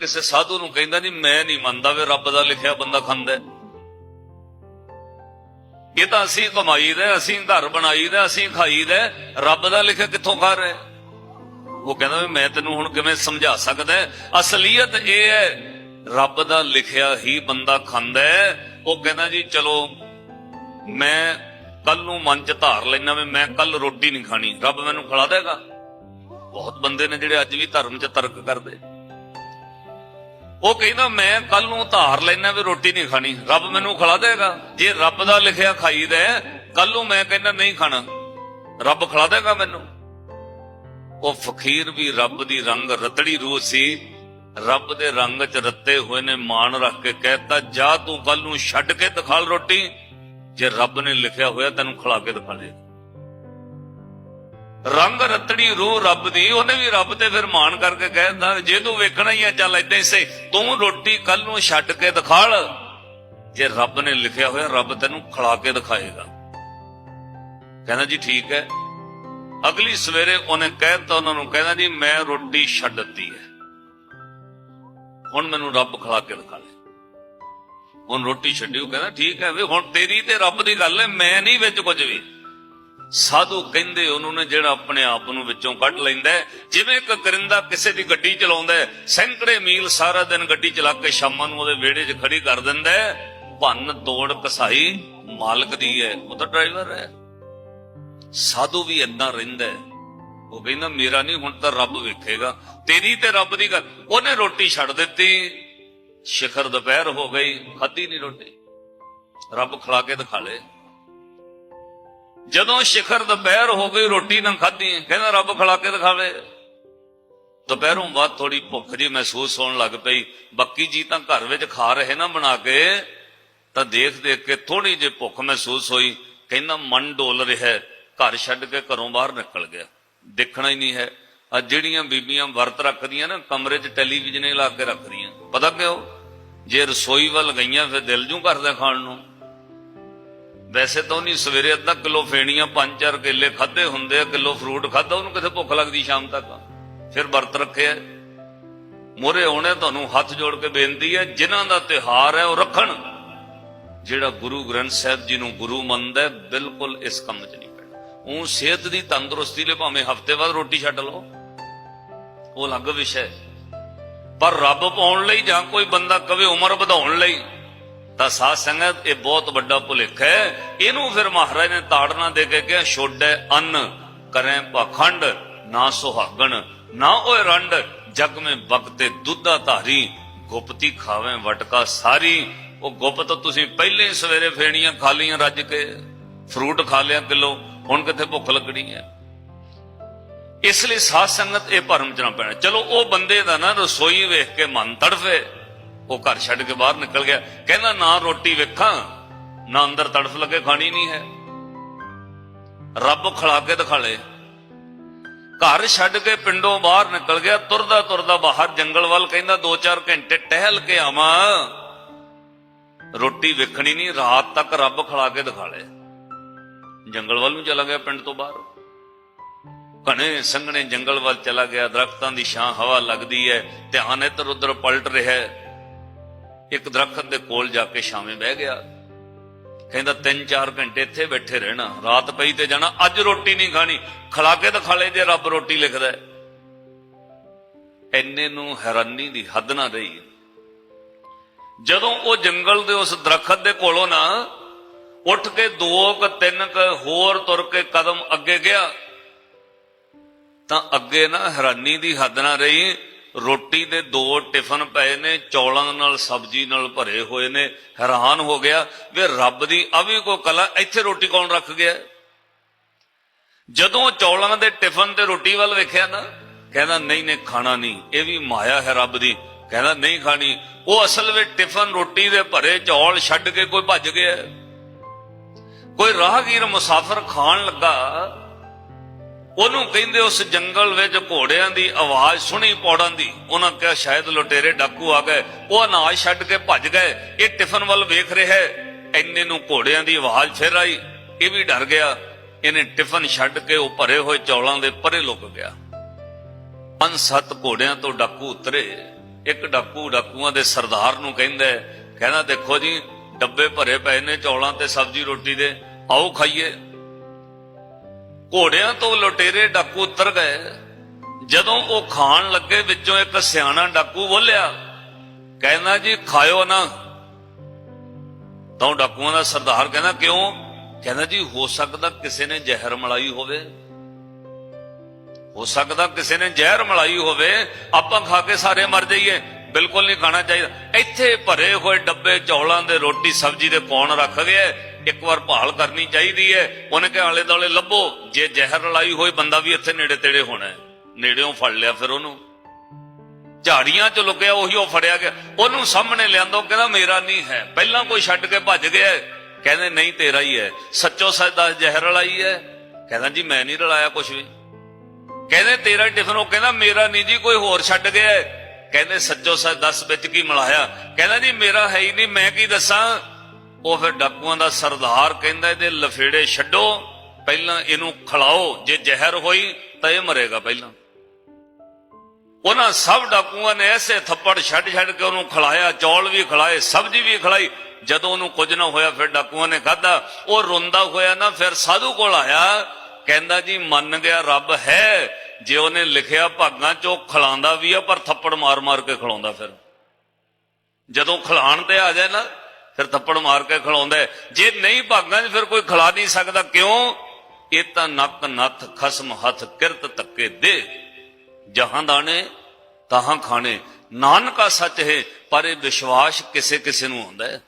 ਕਿਸੇ ਸਾਧੂ ਨੂੰ ਕਹਿੰਦਾ ਨਹੀਂ ਮੈਂ ਨਹੀਂ ਮੰਨਦਾ ਵੀ, ਰੱਬ ਦਾ ਲਿਖਿਆ ਬੰਦਾ ਖਾਂਦਾ ਇਹ ਤਾਂ ਅਸੀਂ ਕਮਾਈਦਾ ਅਸੀਂ ਘਰ ਬਣਾਈਦਾ ਅਸੀਂ ਖਾਈਦਾ ਰੱਬ ਦਾ ਲਿਖਿਆ ਕਿੱਥੋਂ ਖਾ ਰਹੇ ਉਹ ਕਹਿੰਦਾ ਵੀ ਮੈਂ ਤੈਨੂੰ ਹੁਣ ਕਿਵੇਂ ਸਮਝਾ ਸਕਦਾ ਅਸਲੀਅਤ ਇਹ ਹੈ, ਰੱਬ ਦਾ ਲਿਖਿਆ ਹੀ ਬੰਦਾ ਖਾਂਦਾ ਉਹ ਕਹਿੰਦਾ ਜੀ, ਚਲੋ, ਮੈਂ ਕੱਲ ਨੂੰ ਮਨ ਚ ਧਾਰ ਲੈਣਾ ਵੀ ਮੈਂ ਕੱਲ ਰੋਟੀ ਨਹੀਂ ਖਾਣੀ, ਰੱਬ ਮੈਨੂੰ ਖਿਲਾ ਦੇਗਾ। ਬਹੁਤ ਬੰਦੇ ਨੇ ਜਿਹੜੇ ਅੱਜ ਵੀ ਧਰਮ ਚ ਤਰਕ ਕਰਦੇ। ਉਹ ਕਹਿੰਦਾ, ਮੈਂ ਕੱਲ ਨੂੰ ਧਾਰ ਲੈਣਾ ਵੀ ਰੋਟੀ ਨਹੀਂ ਖਾਣੀ। ਰੱਬ ਮੈਨੂੰ ਖਿਲਾ ਦੇਗਾ। ਜੇ ਰੱਬ ਦਾ ਲਿਖਿਆ ਖਾਈਦਾ ਕੱਲ ਨੂੰ ਮੈਂ ਕਹਿੰਦਾ ਨਹੀਂ ਖਾਣਾ। ਰੱਬ ਖਿਲਾ ਦੇਗਾ ਮੈਨੂੰ। ਉਹ ਫਕੀਰ ਵੀ ਰੱਬ ਦੀ ਰੰਗ ਰਤੜੀ ਰੂਹ ਸੀ। ਰੱਬ ਦੇ ਰੰਗ ਚ ਰੱਤੇ ਹੋਏ ਨੇ ਮਾਣ ਰੱਖ ਕੇ ਕਹਿਤਾ, ਜਾ ਤੂੰ ਕੱਲ ਨੂੰ ਛੱਡ ਕੇ ਦਿਖਾਲ ਰੋਟੀ। ਜੇ ਰੱਬ ਨੇ ਲਿਖਿਆ ਹੋਇਆ, ਤੈਨੂੰ ਖਿਲਾ ਕੇ ਦਿਖਾ ਦੇ। ਰੰਗ ਰਤੜੀ ਰੂਹ ਰੱਬ ਦੀ, ਉਹਨੇ ਵੀ ਰੱਬ ਤੇ ਫਿਰ ਮਾਣ ਕਰਕੇ ਕਹਿੰਦਾ ਜੇ ਤੂੰ ਵੇਖਣਾ ਹੀ ਆ, ਚੱਲ ਏਦਾਂ ਹੀ ਸੇ ਤੂੰ ਰੋਟੀ ਕੱਲ ਨੂੰ ਛੱਡ ਕੇ ਦਿਖਾਲ। ਜੇ ਰੱਬ ਨੇ ਲਿਖਿਆ ਹੋਇਆ, ਰੱਬ ਤੈਨੂੰ ਖਿਲਾ ਕੇ ਦਿਖਾਏਗਾ। ਕਹਿੰਦਾ ਜੀ ਠੀਕ ਹੈ। ਅਗਲੀ ਸਵੇਰੇ ਉਹਨੇ ਕਹਿਤਾ, ਉਹਨਾਂ ਨੂੰ ਕਹਿੰਦਾ ਜੀ, ਮੈਂ ਰੋਟੀ ਛੱਡ ਦਿੱਤੀ ਹੈ। ਹੁਣ ਮੈਨੂੰ ਰੱਬ ਖਿਲਾ ਕੇ ਦਿਖਾ ਲੈ ਹੁਣ ਰੋਟੀ ਛੱਡੀ ਉਹ ਕਹਿੰਦਾ ਠੀਕ ਹੈ, ਵੀ ਹੁਣ ਤੇਰੀ ਤੇ ਰੱਬ ਦੀ ਗੱਲ ਹੈ, ਮੈਂ ਨਹੀਂ ਵਿੱਚ ਕੁਝ ਵੀ। ਸਾਧੂ ਕਹਿੰਦੇ ਉਹਨੂੰ ਨੇ ਜਿਹੜਾ ਆਪਣੇ ਆਪ ਨੂੰ ਵਿੱਚੋਂ ਕੱਢ ਲੈਂਦਾ ਜਿਵੇਂ ਇੱਕ ਕਰਿੰਦਾ ਕਿਸੇ ਦੀ ਗੱਡੀ ਚਲਾਉਂਦਾ ਸੈਂਕੜੇ ਮੀਲ ਸਾਰਾ ਦਿਨ ਗੱਡੀ ਚਲਾ ਕੇ ਸ਼ਾਮਾਂ ਨੂੰ ਉਹਦੇ ਵਿਹੜੇ 'ਚ ਖੜੀ ਕਰ ਦਿੰਦਾ ਭੰਨ ਤੋੜ ਕਸਾਈ ਮਾਲਕ ਦੀ ਹੈ, ਉਹ ਤਾਂ ਡਰਾਈਵਰ ਹੈ। ਸਾਧੂ ਵੀ ਏਦਾਂ ਰਹਿੰਦਾ ਉਹ ਕਹਿੰਦਾ, ਮੇਰਾ ਨਹੀਂ, ਹੁਣ ਤਾਂ ਰੱਬ ਵੇਖੇਗਾ। ਤੇਰੀ ਤੇ ਰੱਬ ਦੀ ਗੱਲ। ਉਹਨੇ ਰੋਟੀ ਛੱਡ ਦਿੱਤੀ। ਸ਼ਿਖਰ ਦੁਪਹਿਰ ਹੋ ਗਈ, ਖਾਧੀ ਨਹੀਂ ਰੋਟੀ। ਰੱਬ ਖਲਾ ਕੇ ਦਿਖਾ ਲੇ। ਜਦੋਂ ਸ਼ਿਖਰ ਦੁਪਹਿਰ ਹੋ ਗਈ, ਰੋਟੀ ਨਾ ਖਾਧੀ, ਕਹਿੰਦਾ ਰੱਬ ਖਿਲਾ ਕੇ ਦਿਖਾਵੇ। ਦੁਪਹਿਰੋਂ ਬਾਅਦ ਥੋੜੀ ਭੁੱਖ ਜੀ ਮਹਿਸੂਸ ਹੋਣ ਲੱਗ ਪਈ। ਬੱਕੀ ਜੀ ਤਾਂ ਘਰ ਵਿੱਚ ਖਾ ਰਹੇ ਨਾ ਬਣਾ ਕੇ, ਤਾਂ ਦੇਖ ਦੇਖ ਕੇ ਥੋੜੀ ਜਿਹੀ ਭੁੱਖ ਮਹਿਸੂਸ ਹੋਈ। ਕਹਿੰਦਾ ਮਨ ਡੋਲ ਰਿਹਾ ਘਰ ਛੱਡ ਕੇ ਘਰੋਂ ਬਾਹਰ ਨਿਕਲ ਗਿਆ। ਦੇਖਣਾ ਹੀ ਨਹੀਂ ਹੈ। ਆ ਜਿਹੜੀਆਂ ਬੀਬੀਆਂ ਵਰਤ ਰੱਖਦੀਆਂ ਨਾ, ਕਮਰੇ 'ਚ ਟੈਲੀਵਿਜ਼ਨ ਲਾ ਕੇ ਰੱਖਦੀਆਂ। ਪਤਾ ਕਿਉਂ? ਜੇ ਰਸੋਈ ਵੱਲ ਗਈਆਂ, ਫਿਰ ਦਿਲ ਜੂ ਕਰਦਾ ਖਾਣ ਨੂੰ। ਵੈਸੇ ਤਾਂ ਉਹਨੀ ਸਵੇਰੇ ਅੱਧਾ ਕਿਲੋ ਫੇਣੀਆਂ, ਪੰਜ ਚਾਰ ਕੇਲੇ ਖਾਦੇ ਹੁੰਦੇ ਆ, ਕਿਲੋ ਫਰੂਟ ਖਾਦਾ ਉਹਨੂੰ ਕਿਥੇ ਭੁੱਖ ਲੱਗਦੀ ਸ਼ਾਮ ਤੱਕ? ਫਿਰ ਵਰਤ ਰੱਖਿਆ ਮੋਰੇ ਆਉਣੇ ਤੁਹਾਨੂੰ ਹੱਥ ਜੋੜ ਕੇ ਬੇਨਤੀ ਹੈ ਜਿਨ੍ਹਾਂ ਦਾ ਤਿਹਾਰ ਹੈ ਉਹ ਰੱਖਣ। ਜਿਹੜਾ ਗੁਰੂ ਗ੍ਰੰਥ ਸਾਹਿਬ ਜੀ ਨੂੰ ਗੁਰੂ ਮੰਨਦਾ ਬਿਲਕੁਲ ਇਸ ਕੰਮ 'ਚ ਨਹੀਂ ਪੈਣਾ। ਉਹ ਸਿਹਤ ਦੀ ਤੰਦਰੁਸਤੀ ਲਈ ਭਾਵੇਂ ਹਫ਼ਤੇ ਬਾਅਦ ਰੋਟੀ ਛੱਡ ਲਓ। ਉਹ ਅਲੱਗ ਵਿਸ਼ਾ ਹੈ। ਪਰ ਰੱਬ ਪਾਉਣ ਲਈ ਜਾਂ ਕੋਈ ਬੰਦਾ ਕਵੇ ਉਮਰ ਵਧਾਉਣ ਲਈ ਤਾਂ ਸਾਧ ਸੰਗਤ, ਇਹ ਬਹੁਤ ਵੱਡਾ ਭੁਲੇਖ ਹੈ। ਇਹਨੂੰ ਫਿਰ ਮਹਾਰਾਜ ਨੇ ਤਾੜਨਾ ਦੇ ਕੇ ਕਿਹਾ ਛੋੜੈ ਅੰਨ ਕਰੇ ਪਖੰਡ, ਨਾ ਸੁਹਾਗਣ, ਨਾ ਓਏ ਰੰਡ, ਜਗ ਮੇ ਬਗਤੇ ਦੁੱਧਾ ਧਾਰੀ, ਗੁਪਤੀ ਖਾਵੇਂ ਵਟਕਾ ਸਾਰੀ। ਉਹ ਗੁਪਤ ਤੁਸੀਂ ਪਹਿਲੇ ਸਵੇਰੇ ਫੇਣੀਆਂ ਖਾ ਲੀਆਂ ਰੱਜ ਕੇ। ਫਰੂਟ ਖਾ ਲਿਆ ਕਿਲੋ, ਹੁਣ ਕਿੱਥੇ ਭੁੱਖ ਲੱਗਣੀ ਹੈ? ਇਸ ਲਈ ਸਾਧ ਸੰਗਤ ਇਹ ਭਰਮ ਚ ਨਾ ਪੈਣਾ। ਚਲੋ, ਉਹ ਬੰਦੇ ਦਾ ਨਾ ਰਸੋਈ ਵੇਖ ਕੇ ਮਨ ਤੜਫੇ। ਉਹ ਘਰ ਛੱਡ ਕੇ ਬਾਹਰ ਨਿਕਲ ਗਿਆ। ਕਹਿੰਦਾ, ਨਾ ਰੋਟੀ ਵੇਖਾਂ, ਨਾ ਅੰਦਰ ਤੜਫ ਲੱਗੇ, ਖਾਣੀ ਨਹੀਂ ਹੈ। ਰੱਬ ਖਿਲਾ ਕੇ ਦਿਖਾ ਲੇ। ਘਰ ਛੱਡ ਕੇ ਪਿੰਡੋਂ ਬਾਹਰ ਨਿਕਲ ਗਿਆ, ਤੁਰਦਾ ਤੁਰਦਾ ਬਾਹਰ ਜੰਗਲ ਵੱਲ ਕਹਿੰਦਾ 2-4 ਘੰਟੇ ਟਹਿਲ ਕੇ ਆਵਾਂ। ਰੋਟੀ ਵੇਖਣੀ ਨਹੀਂ, ਰਾਤ ਤੱਕ ਰੱਬ ਖਿਲਾ ਕੇ ਦਿਖਾ ਲੇ। ਜੰਗਲ ਵੱਲ ਨੂੰ ਚਲਾ ਗਿਆ ਪਿੰਡ ਤੋਂ ਬਾਹਰ। ਘਣੇ ਸੰਘਣੇ ਜੰਗਲ ਵੱਲ ਚਲਾ ਗਿਆ, ਦਰਖਤਾਂ ਦੀ ਛਾਂ ਹਵਾ ਲੱਗਦੀ ਹੈ, ਧਿਆਨ ਇੱਧਰ ਉੱਧਰ ਪਲਟ ਰਿਹਾ ਹੈ। ਇੱਕ ਦਰਖਤ ਦੇ ਕੋਲ ਜਾ ਕੇ ਸ਼ਾਮੇ ਬਹਿ ਗਿਆ। ਕਹਿੰਦਾ 3-4 ਘੰਟੇ ਇੱਥੇ ਬੈਠੇ ਰਹਿਣਾ, ਰਾਤ ਪਈ ਤੇ ਜਾਣਾ, ਅੱਜ ਰੋਟੀ ਨਹੀਂ ਖਾਣੀ, ਖਲਾ ਕੇ ਤਾਂ ਖਾਲੇ ਜੇ ਰੱਬ ਰੋਟੀ ਲਿਖਦਾ ਹੈ। ਐਨੇ ਨੂੰ ਹੈਰਾਨੀ ਦੀ ਹੱਦ ਨਾ ਰਹੀ। ਜਦੋਂ ਉਹ ਜੰਗਲ ਦੇ ਉਸ ਦਰਖਤ ਦੇ ਕੋਲੋਂ ਨਾ ਉੱਠ ਕੇ ਦੋ ਕ, ਤਿੰਨ ਕ, ਹੋਰ ਤੁਰ ਕੇ ਕਦਮ ਅੱਗੇ ਗਿਆ, ਤਾਂ ਅੱਗੇ ਨਾ ਹੈਰਾਨੀ ਦੀ ਹੱਦ ਨਾ ਰਹੀ। ਰੋਟੀ ਦੇ ਦੋ ਟਿਫਨ ਪਏ ਨੇ, ਚੌਲਾਂ ਨਾਲ, ਸਬਜ਼ੀ ਨਾਲ ਭਰੇ ਹੋਏ ਨੇ, ਹੈਰਾਨ ਹੋ ਗਿਆ ਵੀ ਰੱਬ ਦੀ ਆ ਵੀ ਕੋ ਕਲਾ, ਇੱਥੇ ਰੋਟੀ ਕੌਣ ਰੱਖ ਗਿਆ? ਜਦੋਂ ਚੌਲਾਂ ਦੇ ਟਿਫਨ ਤੇ ਰੋਟੀ ਵੱਲ ਵੇਖਿਆ ਨਾ, ਕਹਿੰਦਾ, ਨਹੀਂ ਨੇ ਖਾਣਾ ਨਹੀਂ, ਇਹ ਵੀ ਮਾਇਆ ਹੈ ਰੱਬ ਦੀ। ਕਹਿੰਦਾ, ਨਹੀਂ ਖਾਣੀ। ਉਹ ਅਸਲ ਵਿੱਚ ਟਿਫਨ ਰੋਟੀ ਦੇ ਭਰੇ ਚੌਲ ਛੱਡ ਕੇ ਕੋਈ ਭੱਜ ਗਿਆ। ਕੋਈ ਰਾਹਗੀਰ ਮੁਸਾਫਰ ਖਾਣ ਲੱਗਾ ਉਹਨੂੰ ਕਹਿੰਦੇ ਉਸ ਜੰਗਲ ਵਿੱਚ ਘੋੜਿਆਂ ਦੀ ਆਵਾਜ਼ ਸੁਣੀ, ਪੌੜਾਂ ਦੀ। ਉਹਨਾਂ ਕਿਹਾ, ਸ਼ਾਇਦ ਲੁਟੇਰੇ ਡਾਕੂ ਆ ਗਏ। ਉਹ ਅਨਾਜ ਛੱਡ ਕੇ ਭੱਜ ਗਏ। ਇਹ ਟਿਫਨ ਵੱਲ ਵੇਖ ਰਿਹਾ ਹੈ। ਐਨੇ ਨੂੰ ਘੋੜਿਆਂ ਦੀ ਆਵਾਜ਼ ਫਿਰ ਆਈ। ਇਹ ਵੀ ਡਰ ਗਿਆ। ਇਹਨੇ ਟਿਫਨ ਛੱਡ ਕੇ ਉਹ ਭਰੇ ਹੋਏ ਚੌਲਾਂ ਦੇ ਪਰੇ ਲੁਕ ਗਿਆ। ਪੰਜ ਸੱਤ ਘੋੜਿਆਂ ਤੋਂ ਡਾਕੂ ਉਤਰੇ। ਇੱਕ ਡਾਕੂ ਡਾਕੂਆਂ ਦੇ ਸਰਦਾਰ ਨੂੰ ਕਹਿੰਦਾ ਕਹਿੰਦਾ, ਦੇਖੋ ਜੀ, ਡੱਬੇ ਭਰੇ ਪਏ ਨੇ ਚੌਲਾਂ ਤੇ ਸਬਜ਼ੀ ਰੋਟੀ ਦੇ। ਆਓ ਖਾਈਏ। ਘੋੜਿਆਂ ਤੋਂ ਲੁਟੇਰੇ ਡਾਕੂ ਉਤਰ ਗਏ। ਜਦੋਂ ਉਹ ਖਾਣ ਲੱਗੇ, ਵਿੱਚੋਂ ਇੱਕ ਸਿਆਣਾ ਡਾਕੂ ਬੋਲਿਆ, ਕਹਿੰਦਾ ਜੀ, ਖਾਇਓ ਨਾ। ਤਾਂ ਡਾਕੂਆਂ ਦਾ ਸਰਦਾਰ ਕਹਿੰਦਾ, ਕਿਉਂ? ਕਹਿੰਦਾ, ਜੀ, ਹੋ ਸਕਦਾ ਕਿਸੇ ਨੇ ਜ਼ਹਿਰ ਮਲਾਈ ਹੋਵੇ। ਹੋ ਸਕਦਾ ਕਿਸੇ ਨੇ ਜ਼ਹਿਰ ਮਲਾਈ ਹੋਵੇ। ਆਪਾਂ ਖਾ ਕੇ ਸਾਰੇ ਮਰ ਜਾਈਏ। ਬਿਲਕੁਲ ਨਹੀਂ ਖਾਣਾ ਚਾਹੀਦਾ। ਇੱਥੇ ਭਰੇ ਹੋਏ ਡੱਬੇ, ਚੌਲਾਂ ਦੇ ਰੋਟੀ, ਸਬਜ਼ੀ ਦੇ ਕੌਣ ਰੱਖ ਗਿਆ? ਇੱਕ ਵਾਰ ਭਾਲ ਕਰਨੀ ਚਾਹੀਦੀ ਹੈ। ਉਹਨੇ ਕਿਹਾ, ਆਲੇ ਦਾਲੇ ਲੱਭੋ। ਜੇ ਜ਼ਹਿਰ ਰਲਾਈ ਹੋਏ, ਬੰਦਾ ਵੀ ਇੱਥੇ ਨੇੜੇ ਤੇੜੇ ਹੋਣਾ ਹੈ। ਨੇੜਿਓਂ ਫੜ ਲਿਆ ਫਿਰ ਉਹਨੂੰ। ਝਾੜੀਆਂ ਚ ਲੁਕਿਆ, ਉਹੀ ਉਹ ਫੜਿਆ ਗਿਆ। ਉਹਨੂੰ ਸਾਹਮਣੇ ਲਿਆਂਦਾ ਕਹਿੰਦਾ, ਮੇਰਾ ਨਹੀਂ ਹੈ। ਪਹਿਲਾਂ ਕੋਈ ਛੱਡ ਕੇ ਭੱਜ ਗਿਆ ਕਹਿੰਦੇ, ਨਹੀਂ, ਤੇਰਾ ਹੀ ਹੈ। ਸੱਚੋ ਸੱਚ ਦੱਸ, ਜ਼ਹਿਰ ਰਲਾਈ ਹੈ। ਕਹਿੰਦਾ, ਜੀ, ਮੈਂ ਨਹੀਂ ਰਲਾਇਆ ਕੁਝ ਵੀ। ਕਹਿੰਦੇ, ਤੇਰਾ ਟਿਫਨ, ਉਹ ਕਹਿੰਦਾ, ਮੇਰਾ ਨਹੀਂ ਜੀ, ਕੋਈ ਹੋਰ ਛੱਡ ਗਿਆ ਕਹਿੰਦੇ, ਸੱਚੋ ਸੱਚ ਦੱਸ ਵਿੱਚ ਕੀ ਮਿਲਾਇਆ। ਕਹਿੰਦਾ, ਜੀ, ਮੇਰਾ ਹੈ ਹੀ ਨਹੀਂ, ਮੈਂ ਕੀ ਦੱਸਾਂ? ਉਹ ਫਿਰ ਡਾਕੂਆਂ ਦਾ ਸਰਦਾਰ ਕਹਿੰਦਾ ਇਹਦੇ ਲਫੇੜੇ ਛੱਡੋ, ਪਹਿਲਾਂ ਇਹਨੂੰ ਖਿਲਾਓ, ਜੇ ਜ਼ਹਿਰ ਹੋਈ ਤਾਂ ਇਹ ਮਰੇਗਾ ਪਹਿਲਾਂ। ਉਹਨਾਂ ਸਭ ਡਾਕੂਆਂ ਨੇ ਐਸੇ ਥੱਪੜ ਛੱਡ ਛੱਡ ਕੇ ਉਹਨੂੰ ਖਿਲਾਇਆ, ਚੌਲ ਵੀ ਖਿਲਾਏ, ਸਬਜ਼ੀ ਵੀ ਖਿਲਾਈ। ਜਦੋਂ ਉਹਨੂੰ ਕੁਝ ਨਾ ਹੋਇਆ ਫਿਰ ਡਾਕੂਆਂ ਨੇ ਖਾਧਾ। ਉਹ ਰੋਂਦਾ ਹੋਇਆ ਨਾ, ਫਿਰ ਸਾਧੂ ਕੋਲ ਆਇਆ, ਕਹਿੰਦਾ ਜੀ, ਮੰਨ ਗਿਆ ਰੱਬ ਹੈ, ਜੇ ਉਹਨੇ ਲਿਖਿਆ ਭਾਗਾਂ ਚੋਂ ਖਿਲਾਉਂਦਾ ਵੀ ਆ, ਪਰ ਥੱਪੜ ਮਾਰ ਮਾਰ ਕੇ ਖਲਾਉਂਦਾ ਫਿਰ। ਜਦੋਂ ਖਿਲਾਣ ਤੇ ਆ ਜਾਏ ਨਾ ਫਿਰ ਥੱਪੜ ਮਾਰ ਕੇ ਖਿਲਾਉਂਦਾ ਜੇ ਨਹੀਂ ਭਾਗਾਂ 'ਚ ਫਿਰ ਕੋਈ ਖਿਲਾ ਨਹੀਂ ਸਕਦਾ। ਕਿਉਂ? ਇਹ ਤਾਂ ਨੱਕ ਨੱਥ, ਖਸਮ ਹੱਥ, ਕਿਰਤ ਤੱਕੇ ਦੇ ਜਹਾਂ ਦਾਣੇ ਤਹਾਂ ਖਾਣੇ। ਨਾਨਕਾ ਸੱਚ ਹੈ, ਪਰ ਇਹ ਵਿਸ਼ਵਾਸ ਕਿਸੇ ਕਿਸੇ ਨੂੰ ਹੁੰਦਾ ਹੈ।